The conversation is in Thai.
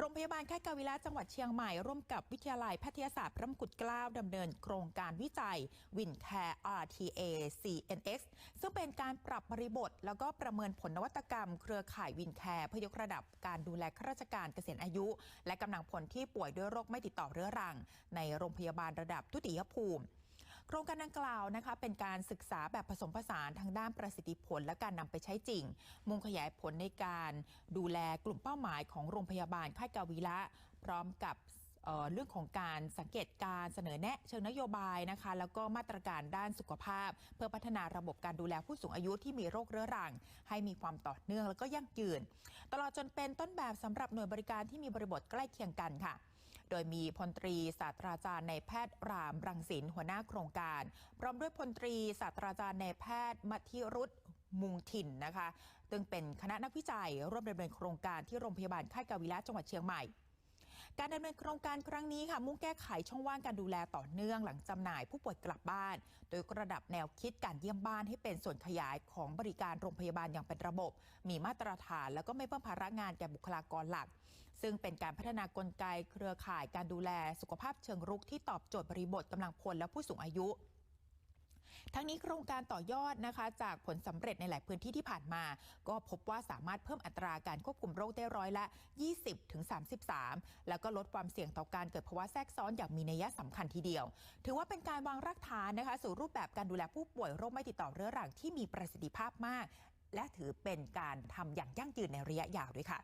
โรงพยาบาลค่ายกาวิลาจังหวัดเชียงใหม่ ร่วมกับวิทยาลัยแพทยศาสตร์พระมงกุฎเกล้าดำเนินโครงการวิจัยวินแคร์ RTA CNX ซึ่งเป็นการปรับบริบท แล้วก็ประเมินผลนวัตกรรม เครือข่ายวินแคร์เพื่อยกระดับการดูแลข้าราชการเกษียณอายุ และกำลังผลที่ป่วยด้วยโรคไม่ติดต่อเรื้อรัง ในโรงพยาบาลระดับทุติยภูมิ โครงการดังกล่าวนะคะเป็นการศึกษาแบบผสมผสานทางด้านประสิทธิผลและการนำไปใช้จริง มุ่งขยายผลในการดูแลกลุ่มเป้าหมายของโรงพยาบาลค่ายกาวีละพร้อมกับเรื่องของการสังเกตการเสนอแนะเชิงนโยบายนะคะ แล้วก็มาตรการด้านสุขภาพ เพื่อพัฒนาระบบการดูแลผู้สูงอายุที่มีโรคเรื้อรัง ให้มีความต่อเนื่องแล้วก็ยั่งยืน ตลอดจนเป็นต้นแบบสำหรับหน่วยบริการที่มีบริบทใกล้เคียงกันค่ะ โดยมีพลตรีศาสตราจารย์ในแพทย์รามรังสินหัวหน้าโครงการ พร้อมด้วยพลตรีศาสตราจารย์ในแพทย์มัธิรุตมุงถิ่นนะคะซึ่งเป็นคณะนักวิจัยร่วมดำเนินโครงการที่โรงพยาบาลค่ายกาวิละจังหวัดเชียงใหม่ การดำเนินโครงการครั้งนี้ค่ะมุ่งแก้ไขช่องว่างการดูแลต่อเนื่องหลังจำหน่ายผู้ป่วยกลับบ้าน โดยระดับแนวคิดการเยี่ยมบ้านให้เป็นส่วนขยายของบริการโรงพยาบาลอย่างเป็นระบบ มีมาตรฐาน แล้วก็ไม่เพิ่มภาระงานแก่บุคลากรหลัก ซึ่งเป็นการพัฒนากลไกเครือข่ายการดูแลสุขภาพเชิงรุกที่ตอบโจทย์บริบทกำลังพลและผู้สูงอายุ ทั้งนี้โครงการต่อยอดนะคะ จากผลสำเร็จในหลายพื้นที่ที่ผ่านมา ก็พบว่าสามารถเพิ่มอัตราการควบคุมโรคได้ร้อยละ 20ถึง33 แล้วก็ลดความเสี่ยงต่อการเกิดภาวะแทรกซ้อนอย่างมีนัยสำคัญทีเดียว ถือว่าเป็นการวางรากฐานนะคะ สู่รูปแบบการดูแลผู้ป่วยโรคไม่ติดต่อเรื้อรังที่มีประสิทธิภาพมาก และถือเป็นการทำอย่างยั่งยืนในระยะยาวด้วยค่ะ